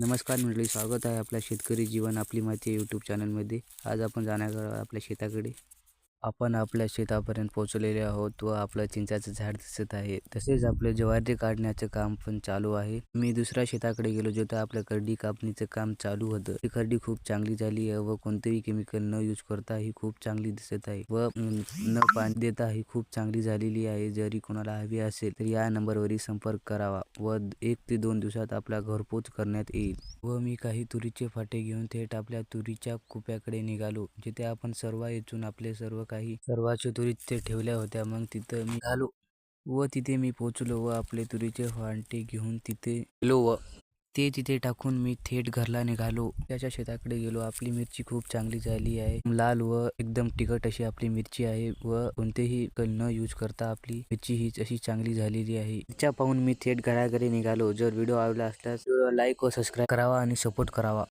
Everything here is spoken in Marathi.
नमस्कार मंडळी स्वागत आहे आपल्या शेतकरी जीवन आपली माहिती यूट्यूब चॅनलमध्ये आज आपण जाणार आहोत आपल्या शेताकडे. आपण आपल्या शेतापर्यंत पोहोचलेले आहोत व आपलं चिंचाचं झाड दिसत आहे. तसेच आपलं ज्वारी काढण्याचं काम पण चालू आहे. मी दुसऱ्या शेताकडे गेलो जिथं आपलं करडी कापणीचं काम चालू होतं. ही करडी खूप चांगली झाली आहे व कोणतेही केमिकल न यूज करता ही खूप चांगली दिसत आहे व न पाणी देता ही खूप चांगली झालेली आहे. जरी कोणाला हवी असेल तर या नंबरवरही संपर्क करावा व एक ते दोन दिवसात आपला घरपोच करण्यात येईल. व मी काही तुरीचे फाटे घेऊन थेट आपल्या तुरीच्या कुप्याकडे निघालो जिथे आपण सर्व येथून आपले सर्व काही सर्वाच्या तुरी तिथे ठेवल्या होत्या. मग तिथं मी आलो व तिथे मी पोचलो व आपले तुरीचे फांटे घेऊन तिथे गेलो व ते तिथे टाकून मी थेट घरला निघालो. त्याच्या शेताकडे गेलो. आपली मिरची खूप चांगली झाली आहे. लाल व एकदम तिखट अशी आपली मिरची आहे व कोणतेही कल न यूज करता आपली मिरची ही अशी चांगली झालेली आहे. तिच्या पाहून मी थेट घराकडे निघालो. जर व्हिडिओ आवडला असल्यास लाईक व सबस्क्राईब करावा आणि सपोर्ट करावा.